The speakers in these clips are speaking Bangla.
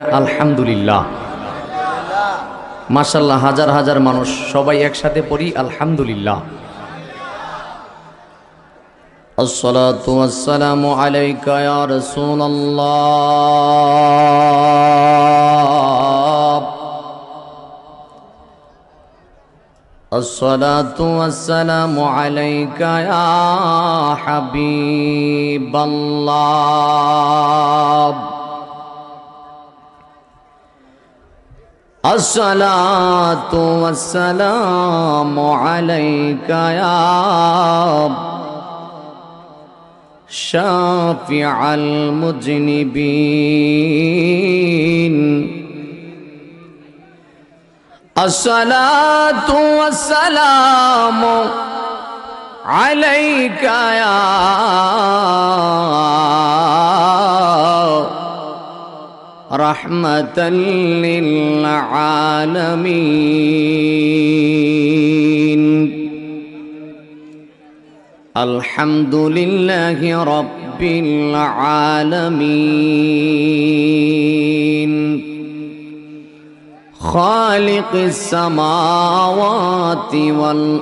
আলহামদুলিল্লাহ মাশাল্লাহ হাজার হাজার মানুষ সবাই একসাথে পড়ি আলহামদুলিল্লাহ الصلاة والسلام عليك يا رسول الله الصلاة والسلام عليك يا حبيب الله الصلاة والسلام عليك يا شافع المذنبين الصلاة والسلام عليك يا رحمة للعالمين. الحمد لله رب العالمين. خالق السماوات والأرضين.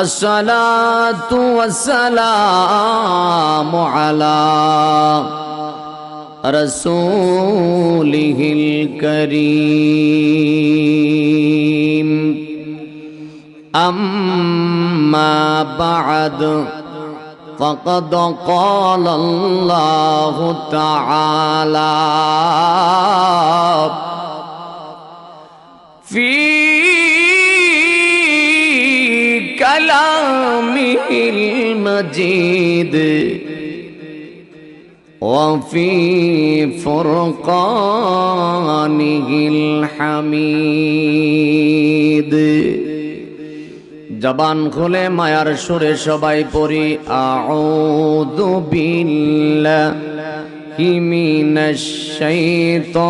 الصلاة والسلام على رسوله الكريم. أما بعد فقد قال الله تعالى في كلامه المجيد وفي فرقانه الحميد জবান খুলে মায়ার সুরে সবাই পড়ি আউযু বিল্লাহি মিনাশ শাইতানির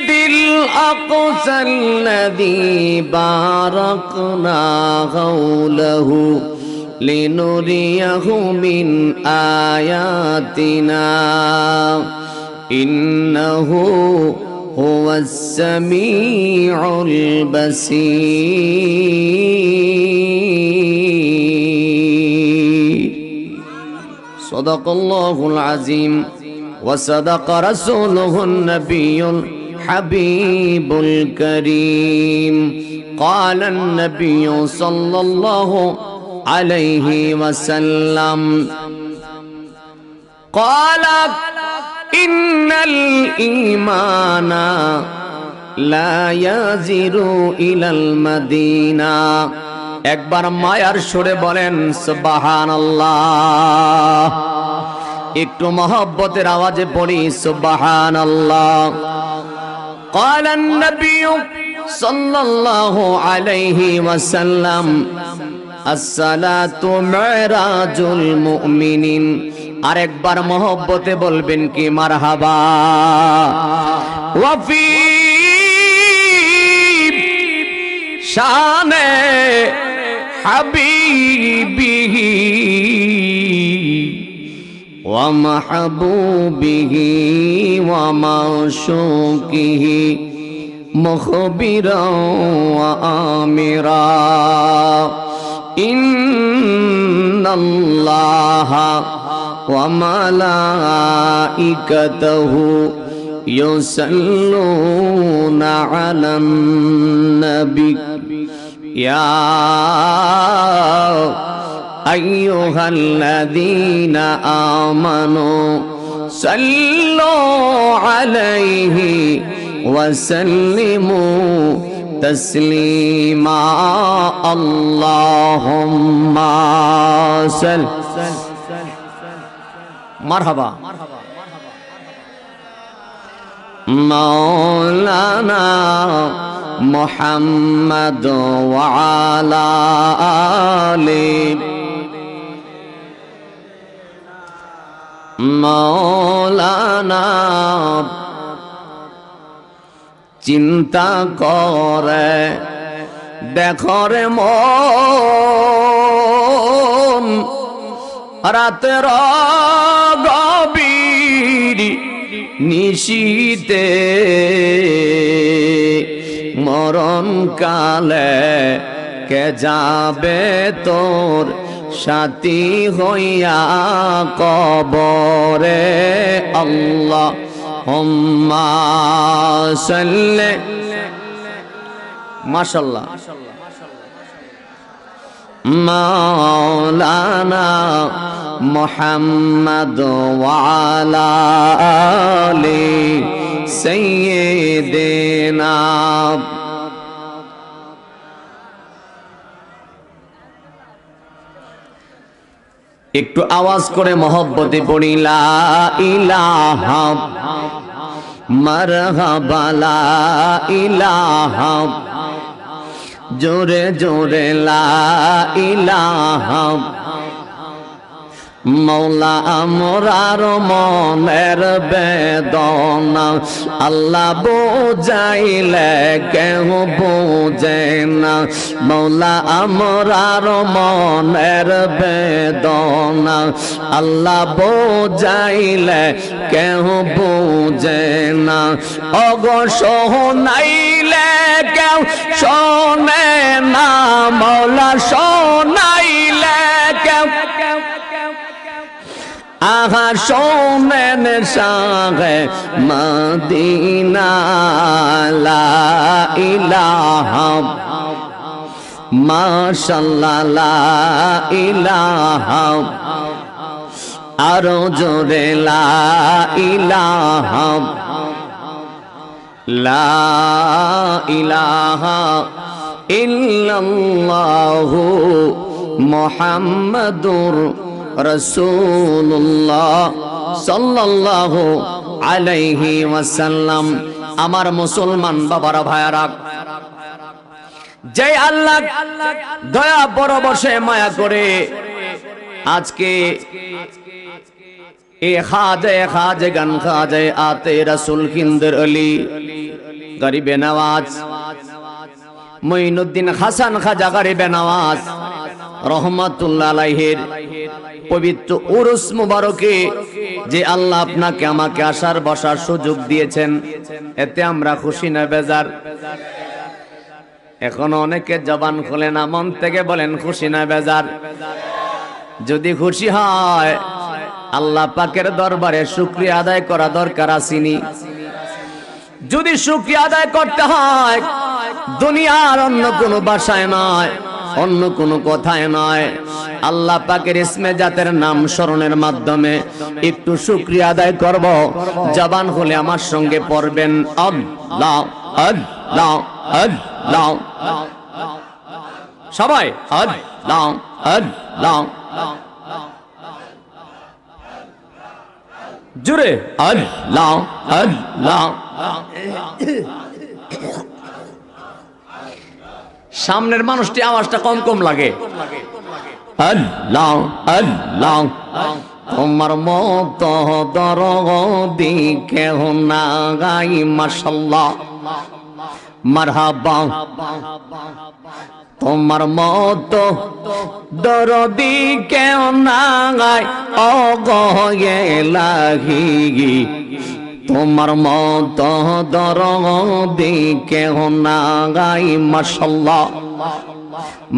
الأقصى الذي باركنا حوله لنريه من آياتنا. إنه هو السميع البصير. صدق الله العظيم. وصدق رسوله النبي الحبيب الكريم قال النبي صلى الله عليه وسلم قال إن الإيمان لا يزر إلى المدينة একবার মায়ার সুরে বলেন সুবাহান একটু মহব্বতের আওয়াজে পড়ি সুবাহান আল্লাহ قال النبي صلى الله عليه وسلم الصلاة معراج المؤمنين আরেকবার মহব্বতে বলবেন কি মারহাবা ওয়াফি শানে হাবিবিহি ومحبوبه ومعشوقه مخبرا وآمرا. إن الله وملائكته يصلون على النبي. يا أيها الذين آمنوا صلوا عليه وسلموا تسليما. اللهم صل. مرحبا. مولانا محمد وعلى آله. মৌলানা চিন্তা করে দেখরে মন। রাতের গভীর নিশীতে মরণ কালে কে যাবে তোর সাথী হইয়া কবরে আল্লাহ হুম্মা সাল্লে। মাশাল্লাহ। মাওলানা মুহাম্মদ ওয়ালা আলি সাইয়্যিদিনা একটু আওয়াজ করে মহব্বতে পড়িলা ইলাহা মারহাবালা ইলাহা জোরে জোরে লা ইলাহা মৌলা আমরার মনের বেদনা। আল্লাহ বোঝাইলে কেহ বোঝে না। মৌলা আমরার মনের বেদনা। আল্লাহ বোঝাইলে কেহ বোঝে না। অগ নাইলে কেউ শোনে না। মৌলা শোনাইলে কেউ আহা শোনেন সাগে মদিনা লা ইলাহা মাশাল্লাহ লা আরও জোরে লা ইলাহা ইল্লাল্লাহু মুহাম্মাদুর রসুল্লাহ সাল্লাল্লাহু আলাইহি ওয়াসাল্লাম, আমার মুসলমান বাবারা ভাইয়ারা, যে আল্লাহ দয়া পরবশে মায়া করে আজকে এ খাজে খাজে গান খাজে আতে রসুল কিন্দর আলী, গরিবে নওয়াজ, মঈনুদ্দিন হাসান খাজা গরিবে নওয়াজ রহমাতুল্লাহ আলাইহির পবিত্র উরুস মুবারকে যে আল্লাহ আপনাকে আমাকে আসার বসার সুযোগ দিয়েছেন, এতে আমরা খুশি না বেজার। এখন অনেকে জবান খোলে না, মন থেকে বলেন খুশি না বেজার। যদি খুশি হয়, আল্লাহ পাকের দরবারে শুক্রিয়া আদায় করা দরকার আসিনি। যদি শুক্রিয়া আদায় করতে হয়, দুনিয়ার অন্য কোনো বাসায় নয়। অন্য কোনো কথায় নয়। আল্লাহ পাকের ইসমে জাতের নাম স্মরণের মাধ্যমে একটু শুক্রিয়া আদায় করব। জবান হলে আমার সঙ্গে পড়বেন সবাই, আল্লাহ আল্লাহ। জুড়ে, আল্লাহ আল্লাহ। সামনের মানুষটি আওয়াজটা কম কম লাগে। তোমার মত দর দিকে না গাই তোমার মত দরদি কেউ না গাই অগয়ে লাগি তোমার মত দরদি কেউ না গাই মাসাল্লাহ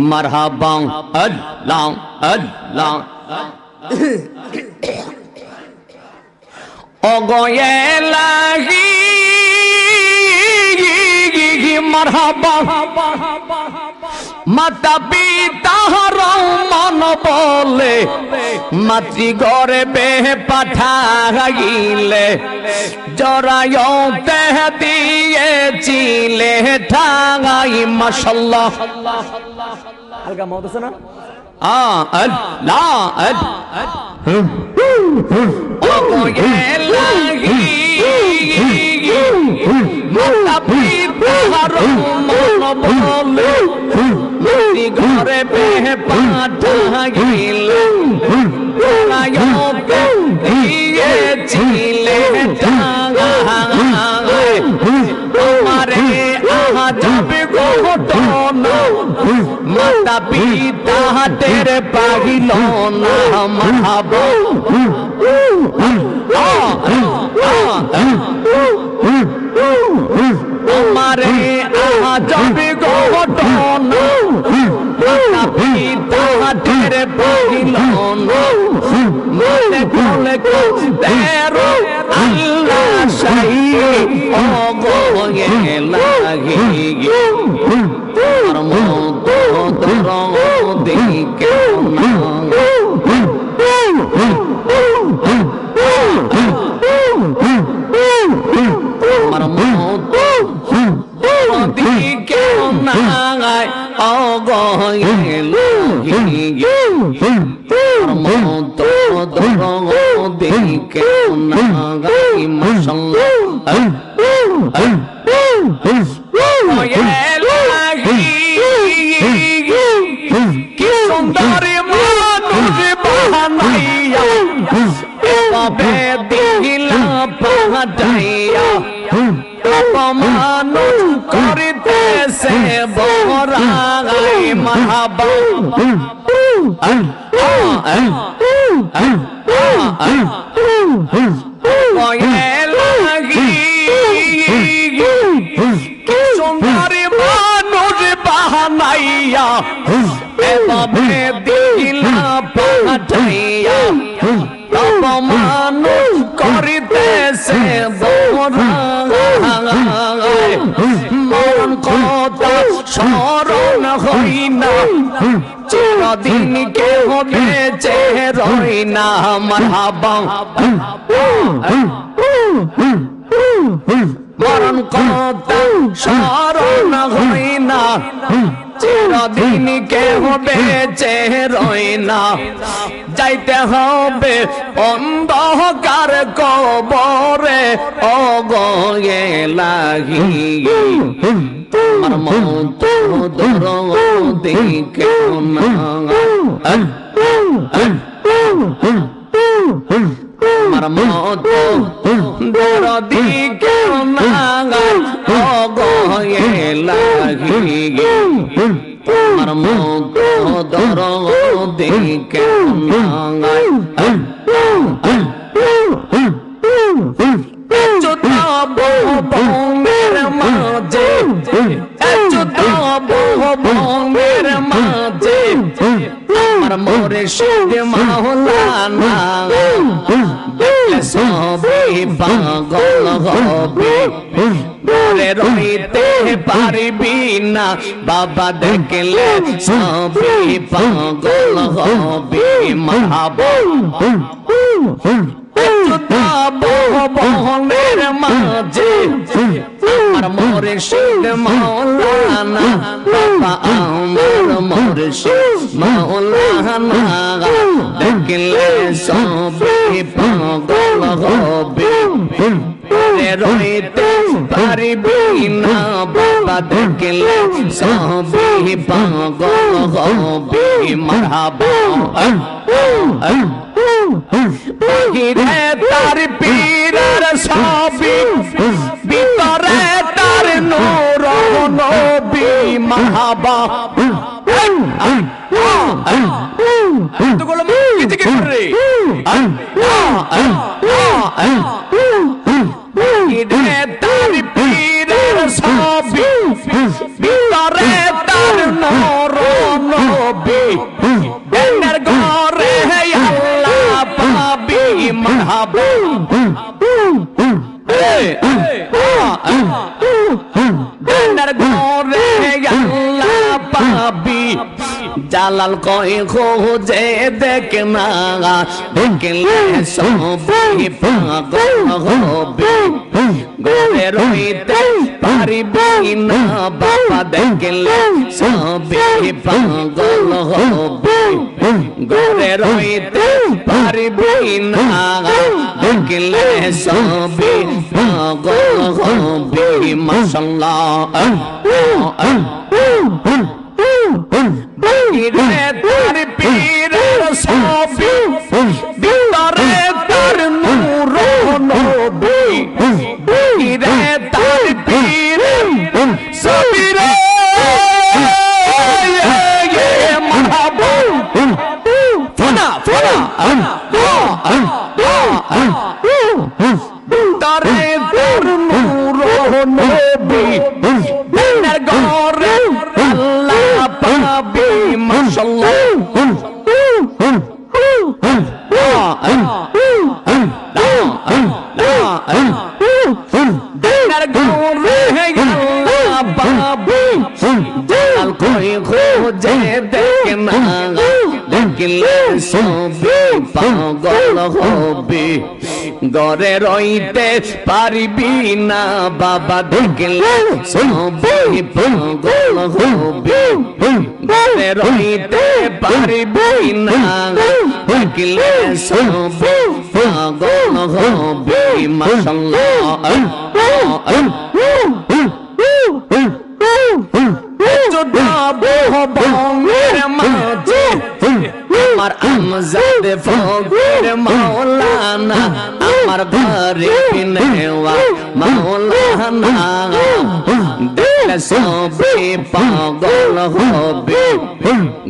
মারহাবা আল্লাহ আল্লাহ। অগয়ে লাগি মারহাবা মাতা পিতা মন বলে মাতৃ ঘরে বে পাঠাইলে জরায়তে দিয়েছিলে ঠাঙাই মাসাল্লাহ হালকা মত আছে না? আ আল লা ও কোয়ে লাগি মাতা পিতা হারো মন বলে মতি ঘরে পেহে পাঠাইলে রায়কে দিয়েছিলে টাঙায় তোমারে আহা যাবে ঘটনা মাতা পিতা হাতের পাহিল না মাহাবা কোলে তেরো পাঠাইয়া অপমানুষ করিতেছে বরাই মাহাবা লাগি সুন্দর মানুষ বাহানাইয়া এভাবে দিলা পাঠাইয়া অপমানুষ করিতেছে মন কথা স্মরণ হই না চিরদিন কে হবে চেহরই না মারহাবা মরণ কথা স্মরণ হই না চিরদিন কে হবে চেহরই না যাইতে হবে অন্ধকার কবরে অগয়ে লাগি তোমার মত দর দিকে না আমার মত দর দিকে না বঙ্গের মাঝে আমার মোরে শিব মাওলানা সবে পাগল হবে ঘরে রইতে পারবি না বাবা দেখলে সবে পাগল হবে মাহাবা বহনের মাঝে আমার মোরে শিব মাওলানা বাবা আমার মোরে শিব মাওলানা দেখলে সবে পাগল হবে। রইতে পারবি না বাবা, দেখলে সবে পাগল হবে। মারহাবা বাহিরে তার পীরের ছবি ভিতরে তার নূর নবী মাহাবা এতগুলো জালাল কই খোঁজে দেখ না দেখলে সবই পাগল হবে ঘরে রইতে পারিবি না বাবা দেখলে সবে পাগল হবে ঘরে রইতে পারিবি না দেখলে সবে পাগল হবে মাশাল্লাহ বাহিরে তার পীরের ছবি ভিতরে তার নূর নবী বাহিরে তার পীরের ছবি রে মাহবুব ফনা ফনা তারে পাগল হবে। ঘরে রইতে পারিবি না, বাবা দেখলে সবে পাগল হবে। ঘরে রইতে পারিবি না, দেখলে সবে পাগল হবে, মাশাআল্লাহ। বঙ্গের মাঝে। আমার আমজাদ ফকির মাওলানা আমার ঘরে নেওয়া মাওলানা দেখলে সবে পাগল হবে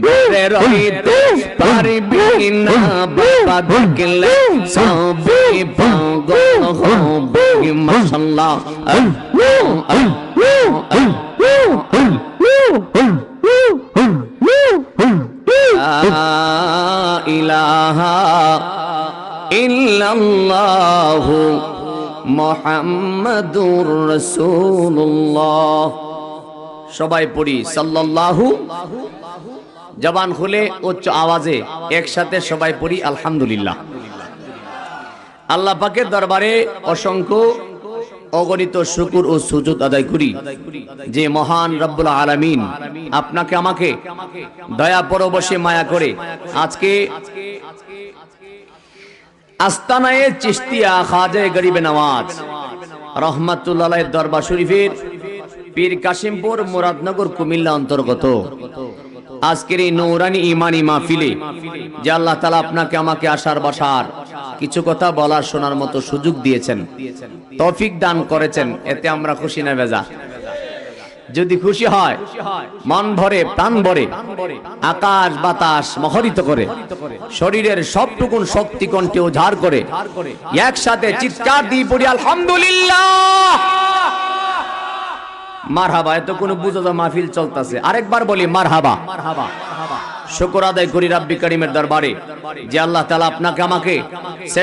ঘরে রইতে পারবি না, বাবা দেখলে সবে পাগল হবে। মাশাআল্লাহ। ইলাহা ইল্লাল্লাহু মুহাম্মাদুর রাসূলুল্লাহ। সবাই পড়ি, সাল্লাল্লাহু। জবান খুলে, উচ্চ আওয়াজে একসাথে সবাই পড়ি, আলহামদুলিল্লাহ। আল্লাহ পাকের দরবারে অসংখ্য অগণিত শুকুর ও সুজুদ আদায় করি। যে মহান রব্বুল আলামিন আপনাকে আমাকে দয়া পরবশে মায়া করে আজকে আস্তানায়ে চিস্তিয়া খাজে গরিবে নওয়াজ রহমাতুল্লাহ দরবার শরীফের পীর কাশিমপুর মুরাদনগর কুমিল্লা অন্তর্গত। আজকের এই নৌরানি ইমানি মাহফিলে যে আল্লাহ তালা আপনাকে, আমাকে আসার বাসার কিছু কথা বলার শোনার মতো সুযোগ দিয়েছেন, তৌফিক দান করেছেন, এতে আমরা খুশি না বেজা। যদি খুশি হয়, মন ভরে, প্রাণ ভরে, আকাশ বাতাস মহরিত করে, শরীরের সবটুকুন শক্তি কণ্ঠে উজাড় করে, একসাথে চিৎকার দিয়ে পড়ি, আলহামদুলিল্লাহ। মার হাবা এত কোনো বুঝো মাহফিল চলতেছে। আরেকবার বলি মার হাবা শুকর আদায় করি রাব্বি করিমের দরবারে। যে আল্লাহ তালা আপনাকে, আমাকে